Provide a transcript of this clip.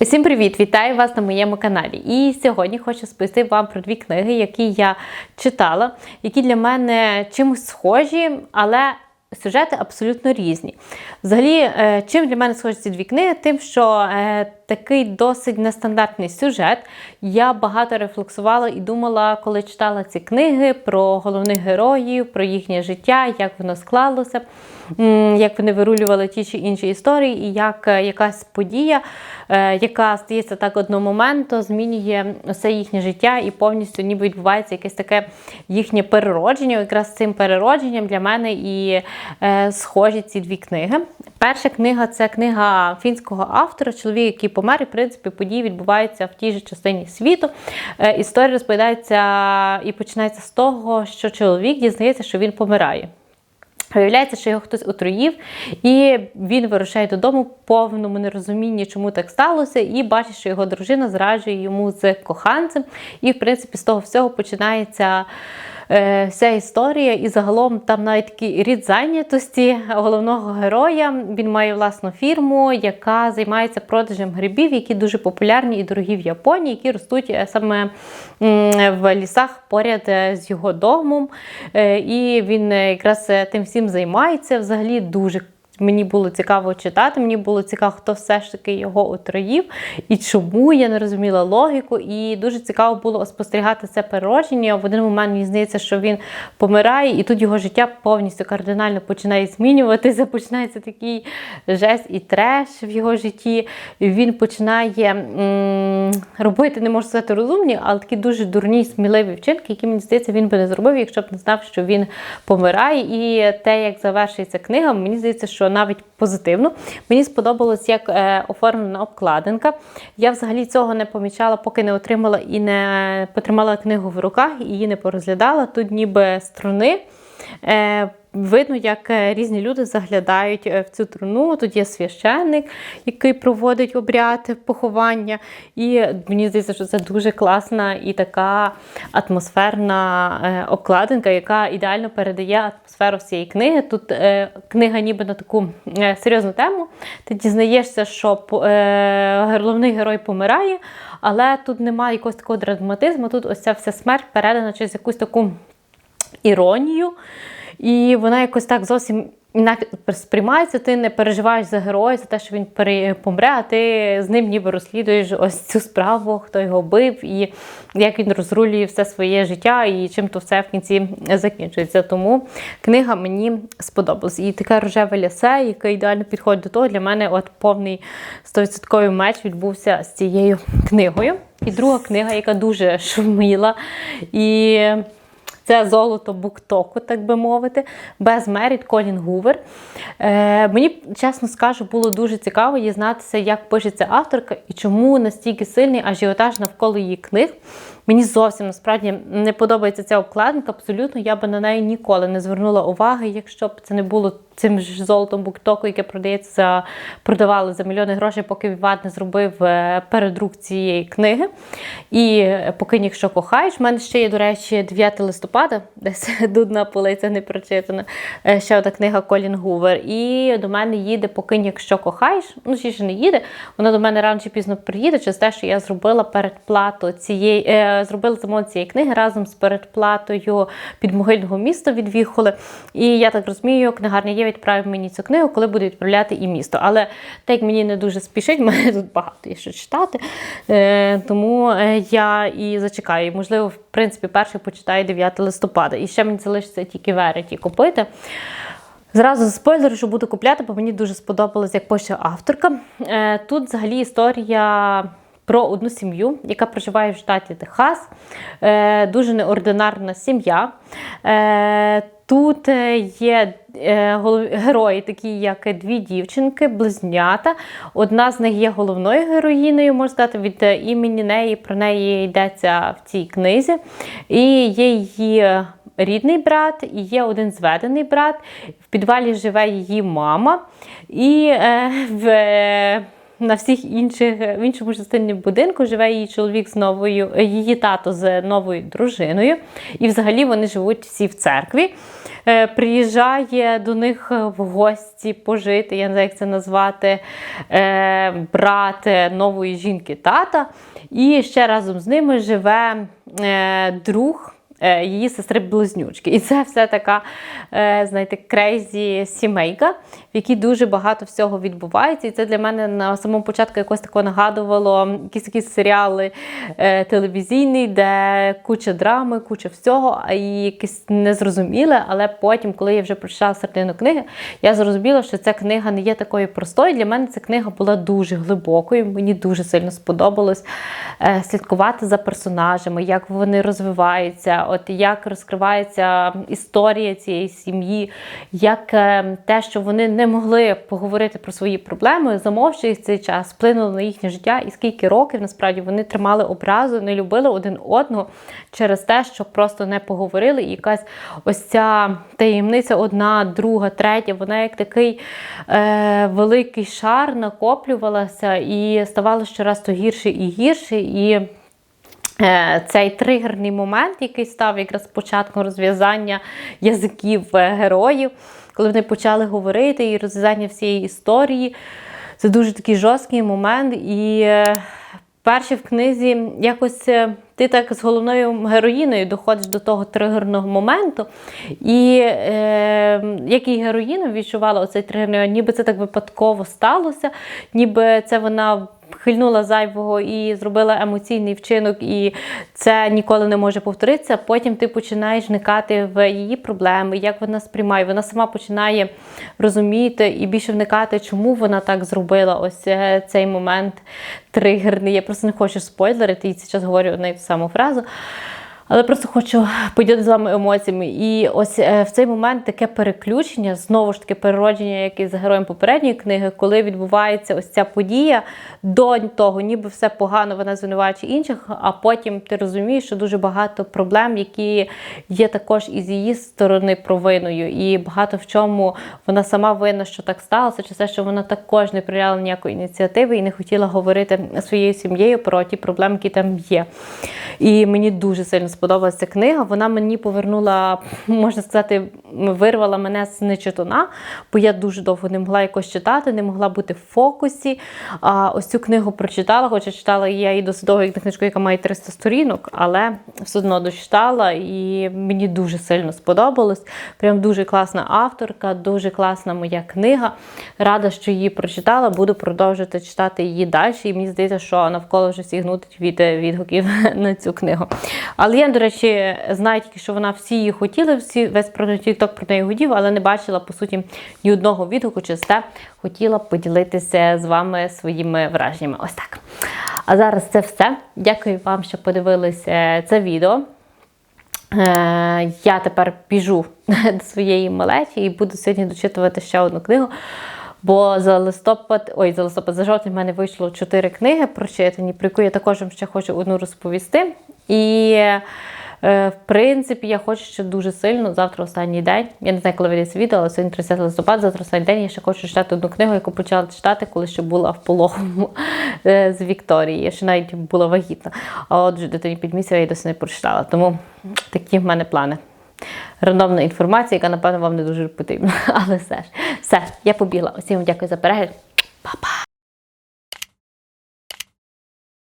Всім привіт! Вітаю вас на моєму каналі. І сьогодні хочу сповісти вам про дві книги, які я читала, які для мене чимось схожі, але сюжети абсолютно різні. Взагалі, е, чим для мене схожі ці дві книги? Тим, що е, такий досить нестандартний сюжет. Я багато рефлексувала і думала, коли читала ці книги про головних героїв, про їхнє життя, як воно склалося, як вони вирулювали ті чи інші історії, і як е, якась подія, е, яка стається так одномоментно, змінює все їхнє життя і повністю ніби відбувається якесь таке їхнє переродження. Якраз цим переродженням для мене і е, схожі ці дві книги. Перша книга це книга фінського автора, чоловік, який помер, і в принципі події відбуваються в тій же частині світу. Е, Історія розповідається і починається з того, що чоловік дізнається, що він помирає. Виявляється, що його хтось отруїв, і він вирушає додому в повному нерозумінні, чому так сталося, і бачить, що його дружина зраджує йому з коханцем. І, в принципі, з того всього починається е, вся історія. І загалом там навіть такий рід зайнятості головного героя. Він має власну фірму, яка займається продажем грибів, які дуже популярні і дорогі в Японії, які ростуть е, саме в лісах поряд е, з його домом. І він якраз тим всім займається. Взагалі дуже Мені було цікаво читати, мені було цікаво, хто все ж таки його отруїв і чому я не розуміла логіку. І дуже цікаво було спостерігати це переродження. В один момент мені здається, що він помирає, і тут його життя повністю кардинально починає змінюватися. Починається такий жесть і треш в його житті. Він починає м- робити, не можу сказати розумні, але такі дуже дурні, сміливі вчинки, які мені здається, він би не зробив, якщо б не знав, що він помирає. І те, як завершується книга, мені здається, що навіть позитивно. Мені сподобалось, як е, оформлена обкладинка. Я взагалі цього не помічала, поки не отримала і не потримала книгу в руках і її не порозглядала. Тут ніби струни. Видно, як е, різні люди заглядають е, в цю труну. Тут є священник, який проводить обряд поховання. І мені здається, що це дуже класна і така атмосферна е, обкладинка, яка ідеально передає атмосферу всієї книги. Тут книга ніби на таку серйозну тему. Ти дізнаєшся, що головний герой помирає, але тут немає якогось такого драматизму. Тут ось ця вся смерть передана через якусь таку іронію. І вона якось так зовсім інакше сприймається. Ти не переживаєш за героя, за те, що він помре, а ти з ним ніби розслідуєш ось цю справу, хто його бив, і як він розрулює все своє життя, і чим то все в кінці закінчується. Тому книга мені сподобалась. І таке рожеве лясе, яке ідеально підходить до того, для мене от повний 100% меч відбувся з цією книгою. І друга книга, яка дуже шуміла. І це золото буктоку, так би мовити, без Меріт Колін Гувер. Е, мені, чесно скажу, було дуже цікаво дізнатися, як пишеться авторка і чому настільки сильний ажіотаж навколо її книг. Мені зовсім насправді не подобається ця обкладинка. Абсолютно, я би на неї ніколи не звернула уваги, якщо б це не було цим ж золотом буктоку, яке продається за продавали за мільйони грошей, поки Віват не зробив е, передрук цієї книги. І е, поки ніхто кохаєш. У мене ще є, до речі, 9 листопада, десь тут на полицях не прочитана. е, Ще одна книга Колін Гувер. І до мене їде поки якщо кохаєш. Ну, ще ж не їде. Вона до мене рано чи пізно приїде через те, що я зробила передплату цієї, е, зробила замовлення цієї книги разом з передплатою підмогильного міста від Віхоли. І я так розумію, книгарня є відправив мені цю книгу, коли буде відправляти і місто. Але так мені не дуже спішить, мене тут багато є що читати. Е, тому е, я і зачекаю. Можливо, в принципі, перший почитаю 9 листопада. І ще мені залишиться тільки вереті купити. Зразу спойлер, що буду купляти, бо мені дуже сподобалось, як пише авторка. Е, Тут взагалі історія. Про одну сім'ю, яка проживає в штаті Техас, Е, дуже неординарна сім'я. Е, Тут є герої, такі як дві дівчинки, близнята. Одна з них є головною героїною, можна сказати, від е, імені неї про неї йдеться в цій книзі. І є її рідний брат, і є один зведений брат. В підвалі живе її мама. І е, в на всіх інших в іншому частині будинку живе її чоловік з новою, її тато з новою дружиною. І взагалі вони живуть всі в церкві. Е, Приїжджає до них в гості пожити, я не знаю, як це назвати, е, брат нової жінки тата. І ще разом з ними живе е, друг. Е, Її сестри близнючки. І це все така, е, знаєте, крейзі сімейка, в якій дуже багато всього відбувається. І це для мене на самому початку якось тако нагадувало якісь такі серіали е, телевізійні, де куча драми, куча всього, а якесь незрозуміле. Але потім, коли я вже прочитала середину книги, я зрозуміла, що ця книга не є такою простою. Для мене ця книга була дуже глибокою. Мені дуже сильно сподобалось слідкувати за персонажами, як вони розвиваються, от як розкривається історія цієї сім'ї, як е, те, що вони не могли поговорити про свої проблеми, замовчуючи цей час, вплинуло на їхнє життя, і скільки років насправді вони тримали образу, не любили один одного через те, що просто не поговорили. І якась ось ця таємниця, одна, друга, третя, вона як такий е, великий шар накоплювалася і ставало щораз то гірше і гірше. І Цей тригерний момент, який став якраз початком розв'язання язиків е, героїв, коли вони почали говорити і розв'язання всієї історії. Це дуже такий жорсткий момент. І е, перше в книзі якось е, ти так з головною героїною доходиш до того тригерного моменту. І е, як і героїна відчувала оцей тригерний, ніби це так випадково сталося, ніби це вона хильнула зайвого і зробила емоційний вчинок, і це ніколи не може повторитися. Потім ти починаєш вникати в її проблеми, як вона сприймає. Вона сама починає розуміти і більше вникати, чому вона так зробила. Ось е, цей момент тригерний. Я просто не хочу спойлерити, і зараз говорю одну і ту саму фразу. Але просто хочу поділитися з вами емоціями. І ось е, в цей момент таке переключення, знову ж таки, переродження, як і з героєм попередньої книги, коли відбувається ось ця подія до того, ніби все погано, вона звинувачує інших, а потім ти розумієш, що дуже багато проблем, які є також із її сторони провиною, і багато в чому вона сама винна, що так сталося, чи те, що вона також не проявила ніякої ініціативи і не хотіла говорити своєю сім'єю про ті проблеми, які там є. І мені дуже сильно сподобалася книга. Вона мені повернула, можна сказати, вирвала мене з нечитана, бо я дуже довго не могла якось читати, не могла бути в фокусі. А ось цю книгу прочитала, хоча читала я її досить довго, як на книжку, яка має 300 сторінок, але все одно дочитала і мені дуже сильно сподобалось. Прям дуже класна авторка, дуже класна моя книга. Рада, що її прочитала, буду продовжувати читати її далі. І мені здається, що навколо вже всіх гнутить від відгуків на цю книгу. Але я, до речі, знаю тільки, що вона всі її хотіли, всі весь TikTok про неї гудів, але не бачила, по суті, ні одного відгуку, через те хотіла поділитися з вами своїми враженнями. Ось так. А зараз це все. Дякую вам, що подивилися це відео. Е, Я тепер біжу до своєї малеті і буду сьогодні дочитувати ще одну книгу. Бо за листопад, ой, за листопад, за жовтень в мене вийшло чотири книги прочитані, про яку я також вам ще хочу одну розповісти. І, е, в принципі, я хочу ще дуже сильно. Завтра останній день. Я не знаю, коли це відео, але сьогодні 30 листопада, завтра останній день. Я ще хочу читати одну книгу, яку почала читати, коли ще була в пологому е, з Вікторії. Я ще навіть була вагітна. А от вже дитині під місяць я її досі не прочитала. Тому такі в мене плани. Рандомна інформація, яка, напевно, вам не дуже потрібна. Але все ж. Все, я побігла. Усім дякую за перегляд. Па-па!